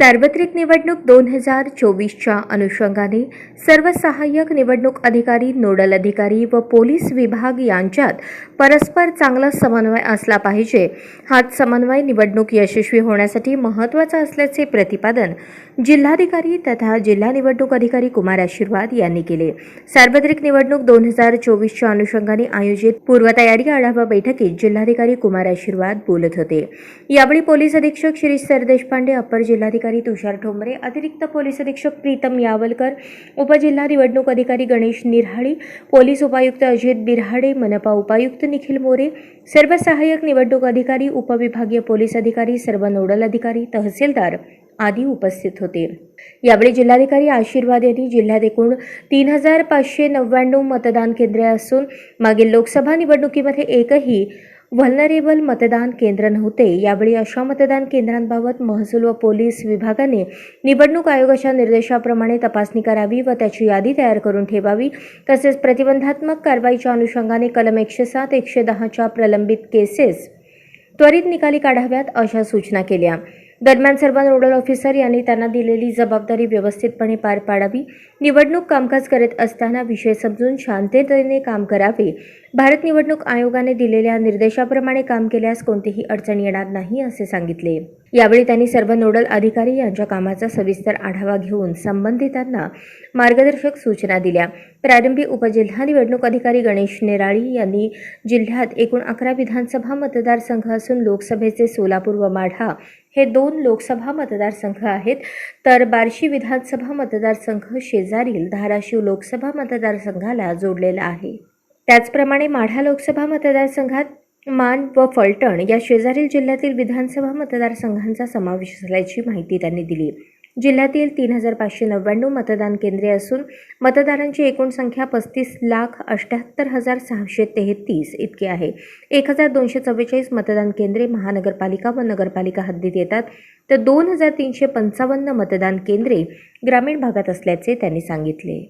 सार्वत्रिक निवडणूक दोन हजार चोवीसच्या अनुषंगाने सर्व सहाय्यक निवडणूक अधिकारी नोडल अधिकारी व पोलीस विभाग यांच्यात परस्पर चांगला समन्वय असला पाहिजे. हाच समन्वय निवडणूक यशस्वी होण्यासाठी महत्त्वाचा असल्याचे प्रतिपादन जिल्हाधिकारी तथा जिल्हा निवडणूक अधिकारी कुमार आशीर्वाद यांनी केले. सार्वत्रिक निवडणूक दोन हजार चोवीसच्या अनुषंगाने आयोजित पूर्वतयारी आढावा बैठकीत जिल्हाधिकारी कुमार आशीर्वाद बोलत होते. यावेळी पोलीस अधीक्षक श्री सरदेशपांडे अपर जिल्हाधिकारी अधिकारी तुषार ठोंबरे अतिरिक्त पोलीस अधीक्षक प्रीतम यावलकर उपजिल्हा निवडणूक अधिकारी गणेश निरहाळी पोलीस उपायुक्त अजित बिरहाडे मनपा उपायुक्त निखिल मोरे सर्व सहाय्यक निवडणूक अधिकारी उपविभागीय पोलीस अधिकारी सर्व नोडल अधिकारी तहसीलदार आदी उपस्थित होते. यावेळी जिल्हाधिकारी आशीर्वाद यांनी जिल्ह्यात एकूण तीन हजार पाचशे नव्याण्णव मतदान केंद्रे असून मागील लोकसभा निवडणुकीमध्ये एकही व्हलनरेबल मतदान केंद्र नव्हते. यावेळी अशा मतदान केंद्रांबाबत महसूल व पोलीस विभागाने निवडणूक आयोगाच्या निर्देशाप्रमाणे तपासणी करावी व त्याची यादी तयार करून ठेवावी. तसेच प्रतिबंधात्मक कारवाईच्या अनुषंगाने कलम एकशे सात एकशे दहाच्या प्रलंबित केसेस त्वरित निकाली काढाव्यात अशा सूचना केल्या. दरम्यान सर्व नोडल ऑफिसर यांनी त्यांना दिलेली जबाबदारी व्यवस्थितपणे पार पाडावी. निवडणूक कामकाज करत असताना विषय समजून शांततेने काम करावे. भारत निवडणूक आयोगाने दिलेल्या निर्देशाप्रमाणे काम केल्यास कोणतीही अडचण येणार नाही असे सांगितले. यावेळी त्यांनी सर्व नोडल अधिकारी यांच्या कामाचा सविस्तर आढावा घेऊन संबंधितांना मार्गदर्शक सूचना दिल्या. प्रारंभी उपजिल्हा निवडणूक अधिकारी गणेश नेराळी यांनी जिल्ह्यात एकूण अकरा विधानसभा मतदारसंघ असून लोकसभेचे सोलापूर व माढा हे दोन लोकसभा मतदारसंघ आहेत. तर बार्शी विधानसभा मतदारसंघ शेजारील धाराशिव लोकसभा मतदारसंघाला जोडलेला आहे. त्याचप्रमाणे माढा लोकसभा मतदारसंघात मान व फलटण या शेजारील जिल्ह्यातील विधानसभा मतदारसंघांचा समावेश असल्याची माहिती त्यांनी दिली. जिल्ह्यातील तीन हजार पाचशे नव्याण्णव मतदान केंद्रे असून मतदारांची एकूण संख्या पस्तीस लाख अठ्ठ्याहत्तर हजार सहाशे तेहतीस इतकी आहे. एक हजार दोनशे चव्वेचाळीस मतदान केंद्रे महानगरपालिका व नगरपालिका हद्दीत येतात. तर दोन हजार तीनशे पंचावन्न मतदान केंद्रे ग्रामीण भागात असल्याचे त्यांनी सांगितले.